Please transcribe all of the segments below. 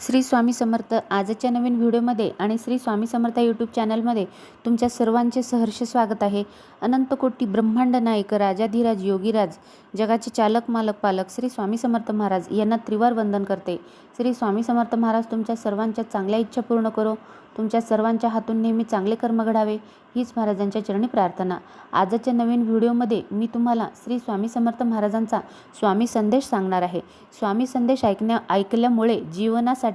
श्री स्वामी समर्थ आजच्या नवीन व्हिडिओमध्ये आणि श्री स्वामी समर्थ यूट्यूब चॅनलमध्ये तुमच्या सर्वांचे सहर्ष स्वागत आहे. अनंत कोटी ब्रह्मांड नायक राजाधिराज योगीराज जगाचे चालक मालक पालक श्री स्वामी समर्थ महाराज यांना त्रिवार वंदन करते. श्री स्वामी समर्थ महाराज तुमच्या सर्वांच्या चांगल्या इच्छा पूर्ण करो. तुमच्या सर्वांच्या हातून नेहमी चांगले कर्म घडावे हीच महाराजांच्या चरणी प्रार्थना. आजच्या नवीन व्हिडिओमध्ये मी तुम्हाला श्री स्वामी समर्थ महाराजांचा स्वामी संदेश सांगणार आहे. स्वामी संदेश ऐकण्या ऐकल्यामुळे जीवनासाठी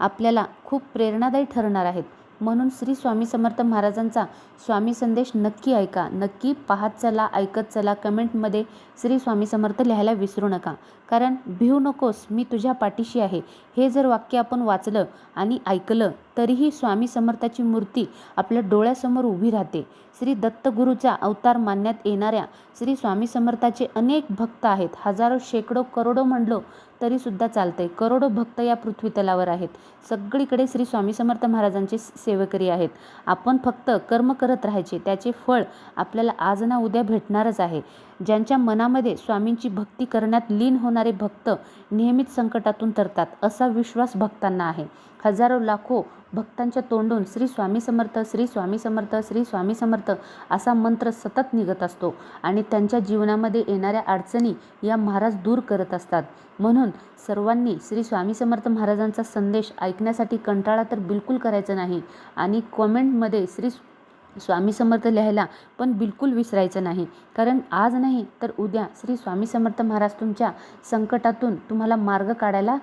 आपल्याला खूप प्रेरणादायी ठरणार आहेत. म्हणून श्री स्वामी समर्थ महाराजांचा स्वामी संदेश नक्की ऐका. नक्की पाहत चला ऐकत चला. कमेंटमध्ये श्री स्वामी समर्थ लिहायला विसरू नका. कारण भिऊ नकोस मी तुझ्या पाठीशी आहे. हे जर वाक्य आपण वाचलं आणि ऐकलं तरीही स्वामी समर्थाची मूर्ती आपल्या डोळ्यासमोर उभी राहते. श्री दत्तगुरूचा अवतार मानण्यात येणाऱ्या श्री स्वामी समर्थाचे अनेक भक्त आहेत. हजारो शेकडो करोडो म्हणलो तरीसुद्धा चालतंय. करोडो भक्त या पृथ्वी तलावर आहेत. सगळीकडे श्री स्वामी समर्थ महाराजांचे सेवकरी आहेत. आपण फक्त कर्म करत राहायचे. त्याचे फळ आपल्याला आज ना उद्या भेटणारच आहे. ज्यांच्या मनामध्ये स्वामींची भक्ती करण्यात लीन होणारे भक्त नेहमीच संकटातून तरतात. असा विश्वास भक्तांना आहे. हजारो लाखो भक्तांच्या तोंडून श्री स्वामी समर्थ श्री स्वामी समर्थ श्री स्वामी समर्थ असा मंत्र सतत निघत असतो. आणि त्यांच्या जीवनामध्ये येणाऱ्या अडचणी या महाराज दूर करत असतात. म्हणून सर्वांनी श्री स्वामी समर्थ महाराजांचा संदेश ऐकण्यासाठी कंटाळा तर बिलकुल करायचा नाही आणि कॉमेंटमध्ये श्री स्वामी समर्थ लिहायला पण बिलकुल विसरायचं नाही. कारण आज नाही तर उद्या श्री स्वामी समर्थ महाराज तुमच्या संकटातून तुम्हाला मार्ग काढायला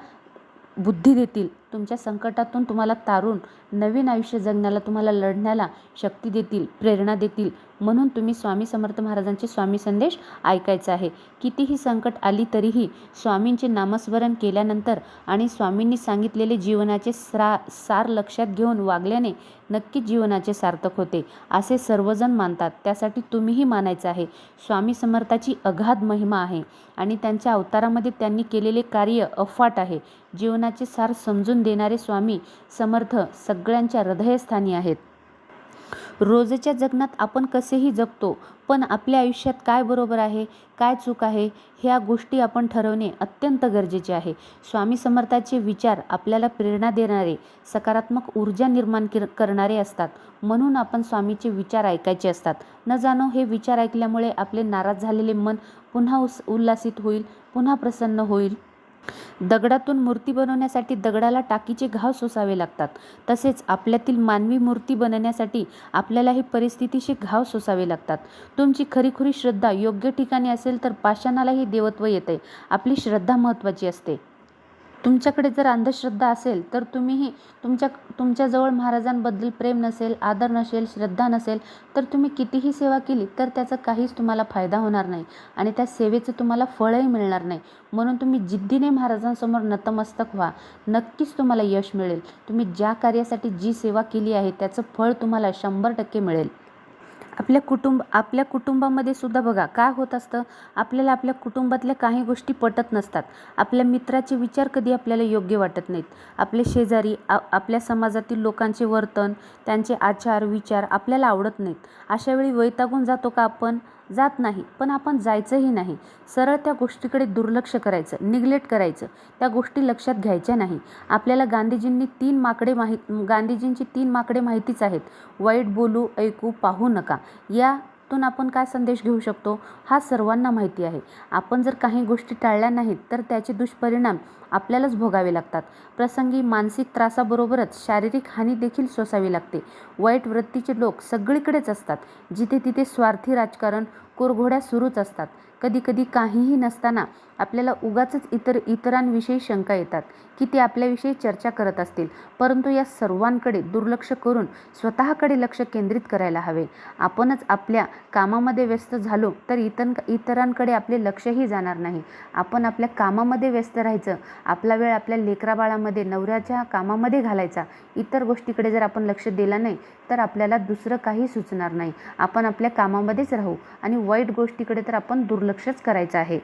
बुद्धी देतील. तुमच्या संकटातून तुम्हाला तारून नवीन आयुष्य जगण्याला तुम्हाला लढण्याला शक्ती देतील प्रेरणा देतील. म्हणून तुम्ही स्वामी समर्थ महाराजांचे स्वामी संदेश ऐकायचा आहे. कितीही संकट आली तरीही स्वामींचे नामस्मरण केल्यानंतर आणि स्वामींनी सांगितलेले जीवनाचे स्रा सार लक्षात घेऊन वागल्याने नक्कीच जीवनाचे सार्थक होते असे सर्वजण मानतात. त्यासाठी तुम्हीही मानायचं आहे. स्वामी समर्थाची अगाध महिमा आहे आणि त्यांच्या अवतारामध्ये त्यांनी केलेले कार्य अफाट आहे. जीवनाचे सार समजून देणारे स्वामी समर्थ सग सगळ्यांच्या हृदयस्थानी आहेत. रोजच्या जगण्यात आपण कसेही जगतो पण आपल्या आयुष्यात काय बरोबर आहे काय चूक आहे ह्या गोष्टी आपण ठरवणे अत्यंत गरजेचे आहे. स्वामी समर्थाचे विचार आपल्याला प्रेरणा देणारे सकारात्मक ऊर्जा निर्माण करणारे असतात. म्हणून आपण स्वामीचे विचार ऐकायचे असतात. न जाणो हे विचार ऐकल्यामुळे आपले नाराज झालेले मन पुन्हा उस उल्लासित होईल पुन्हा प्रसन्न होईल. दगडातून मूर्ती बनवण्यासाठी दगडाला टाकीचे घाव सोसावे लागतात. तसेच आपल्यातील मानवी मूर्ती बनवण्यासाठी आपल्यालाही परिस्थितीशी घाव सोसावे लागतात. तुमची खरीखुरी श्रद्धा योग्य ठिकाणी असेल तर पाषाणालाही देवत्व येते. आपली श्रद्धा महत्त्वाची असते. तुमच्याकडे जर अंधश्रद्धा असेल तर तुम्हीही तुमच्या तुमच्याजवळ महाराजांबद्दल प्रेम नसेल आदर नसेल श्रद्धा नसेल तर तुम्ही कितीही सेवा केली तर त्याचा काहीच तुम्हाला फायदा होणार नाही आणि त्या सेवेचं तुम्हाला फळही मिळणार नाही. म्हणून तुम्ही जिद्दीने महाराजांसमोर नतमस्तक व्हा. नक्कीच तुम्हाला यश मिळेल. तुम्ही ज्या कार्यासाठी जी सेवा केली आहे त्याचं फळ तुम्हाला शंभर टक्के मिळेल. आपल्या कुटुंब आपल्या कुटुंबामध्ये सुद्धा बघा काय होत असतं? आपल्याला आपल्या कुटुंबातल्या काही गोष्टी पटत नसतात. आपल्या मित्राचे विचार कधी आपल्याला योग्य वाटत नाहीत. आपले शेजारी आ आपल्या समाजातील लोकांचे वर्तन त्यांचे आचार विचार आपल्याला आवडत नाहीत. अशावेळी वैतागून जातो का आपण? जात नाही. पण आपण जायचंही नाही. सरळ त्या गोष्टीकडे दुर्लक्ष करायचं निग्लेक्ट करायचं. त्या गोष्टी लक्षात घ्यायच्या नाही. आपल्याला गांधीजींनी तीन माकडे माहि गांधीजींची तीन माकडे माहितीच आहेत. वाईट बोलू ऐकू पाहू नका. या तून आपण काय संदेश घेऊ शकतो? हा सर्वांना माहिती आहे. आपण जर काही गोष्टी टाळल्या नाहीत तर त्याचे दुष्परिणाम आपल्यालाच भोगावे लागतात. प्रसंगी मानसिक त्रासाबरोबरच शारीरिक हानी देखील सोसावी लागते. वाईट वृत्तीचे लोक सगळीकडेच असतात. जिथे तिथे स्वार्थी राजकारण कुरघोड्या सुरूच असतात. कधीकधी काहीही नसताना आपल्याला उगाच इतर इतरांविषयी शंका येतात की ते आपल्याविषयी चर्चा करत असतील. परंतु या सर्वांकडे दुर्लक्ष करून स्वतःकडे लक्ष केंद्रित करायला हवे. आपणच आपल्या कामामध्ये व्यस्त झालो तर इतर इतरांकडे आपले लक्षही जाणार नाही. आपण आपल्या कामामध्ये व्यस्त राहायचं आपला वेळ आपल्या लेकराबाळामध्ये नवऱ्याच्या कामामध्ये घालायचा. इतर गोष्टीकडे जर आपण लक्ष दिलं नाही तर आपल्याला दुसरं काही सुचणार नाही. आपण आपल्या कामामध्येच राहू आणि वाईट गोष्टीकडे तर आपण दुर्लक्षच करायचं आहे.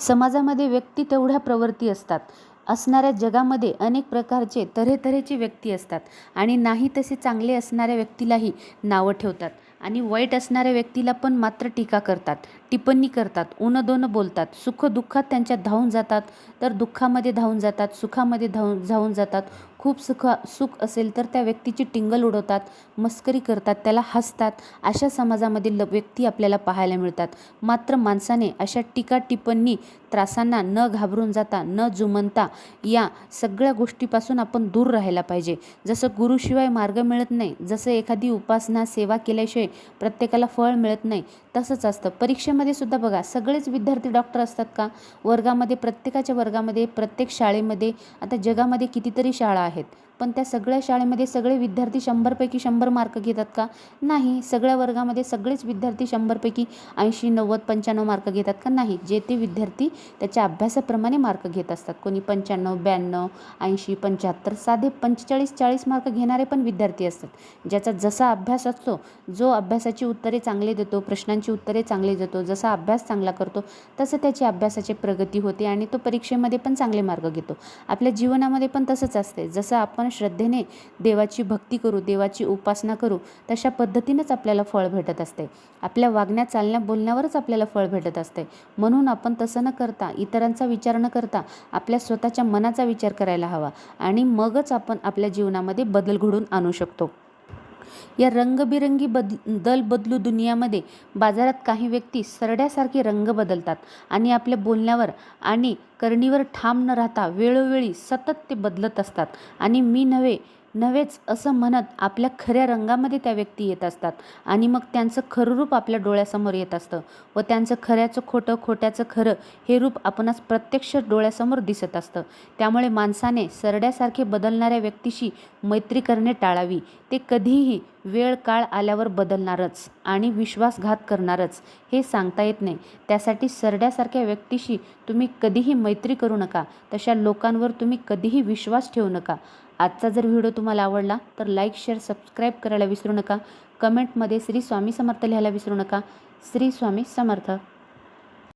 समाजामध्ये व्यक्ती तेवढ्या प्रवृत्ती असतात. असणाऱ्या जगामध्ये अनेक प्रकारचे तऱ्हेतऱ्हेचे व्यक्ती असतात आणि नाही तसे चांगले असणाऱ्या व्यक्तीलाही नावं ठेवतात. आणि वाईट असणाऱ्या व्यक्तीला पण मात्र टीका करतात टिप्पणी करतात उनं दोनं बोलतात सुख दुःखात त्यांच्या धावून जातात तर दुःखामध्ये धावून जातात सुखामध्ये धावून धावून जातात खूप सुख सुख असेल तर त्या व्यक्तीची टिंगल उडवतात मस्करी करतात त्याला हसतात. अशा समाजामधील ल- व्यक्ती आपल्याला पाहायला मिळतात. मात्र माणसाने अशा टीका टिप्पणी त्रासांना न घाबरून जाता न जुमनता या सगळ्या गोष्टीपासून आपण दूर राहायला पाहिजे. जसं गुरुशिवाय मार्ग मिळत नाही जसं एखादी उपासना सेवा केल्याशिवाय प्रत्येकाला फळ मिळत नाही तसंच असतं. परीक्षेमध्ये सुद्धा बघा सगळेच विद्यार्थी डॉक्टर असतात का? वर्गामध्ये प्रत्येकाच्या वर्गामध्ये प्रत्येक शाळेमध्ये आता जगामध्ये कितीतरी शाळा आहेत. पण त्या सगळ्या शाळेमध्ये सगळे विद्यार्थी शंभरपैकी शंभर मार्क घेतात का? नाही. सगळ्या वर्गामध्ये सगळेच विद्यार्थी शंभरपैकी ऐंशी नव्वद पंच्याण्णव मार्क घेतात का? नाही. जे ते विद्यार्थी त्याच्या अभ्यासाप्रमाणे मार्क घेत असतात. कोणी पंच्याण्णव ब्याण्णव ऐंशी पंच्याहत्तर साधे पंचेचाळीस चाळीस मार्क घेणारे पण विद्यार्थी असतात. ज्याचा जसा अभ्यास असतो जो अभ्यासाची उत्तरे चांगले देतो प्रश्नांची उत्तरे चांगले देतो जसा अभ्यास चांगला करतो तसं त्याची अभ्यासाची प्रगती होते आणि तो परीक्षेमध्ये पण चांगले मार्क घेतो. आपल्या जीवनामध्ये पण तसंच असते. जसं आपण श्रद्धेने देवाची भक्ती करू देवाची उपासना करू तशा पद्धतीनेच आपल्याला फळ भेटत असते. आपल्या वागण्या चालण्या बोलण्यावरच आपल्याला फळ भेटत असते. म्हणून आपण तसं न करता इतरांचा विचार न करता आपल्या स्वतःच्या मनाचा विचार करायला हवा आणि मगच आपण आपल्या जीवनामध्ये बदल घडून आणू शकतो. या रंगबिरंगी बद दल बदलू दुनियामध्ये बाजारात काही व्यक्ती सरड्यासारखे रंग बदलतात आणि आपल्या बोलण्यावर आणि करणीवर ठाम न राहता वेळोवेळी सतत ते बदलत असतात. आणि मी नव्हे नव्हेच असं म्हणत आपल्या खऱ्या रंगामध्ये त्या व्यक्ती येत असतात. आणि मग त्यांचं खरं रूप आपल्या डोळ्यासमोर येत असतं व त्यांचं खऱ्याचं खोटं खोट्याचं खरं हे रूप आपणास प्रत्यक्ष डोळ्यासमोर दिसत असतं. त्यामुळे माणसाने सरड्यासारखे बदलणाऱ्या व्यक्तीशी मैत्री करणे टाळावी. ते कधीही वेळ काळ आल्यावर बदलणारच आणि विश्वासघात करणारच हे सांगता येत नाही. त्यासाठी सरड्यासारख्या व्यक्तीशी तुम्ही कधीही मैत्री करू नका. तशा लोकांवर तुम्ही कधीही विश्वास ठेवू नका. आजचा जर व्हिडिओ तुम्हाला आवडला तर लाईक शेअर सबस्क्राईब करायला विसरू नका. कमेंटमध्ये श्री स्वामी समर्थ लिहायला विसरू नका. श्री स्वामी समर्थ.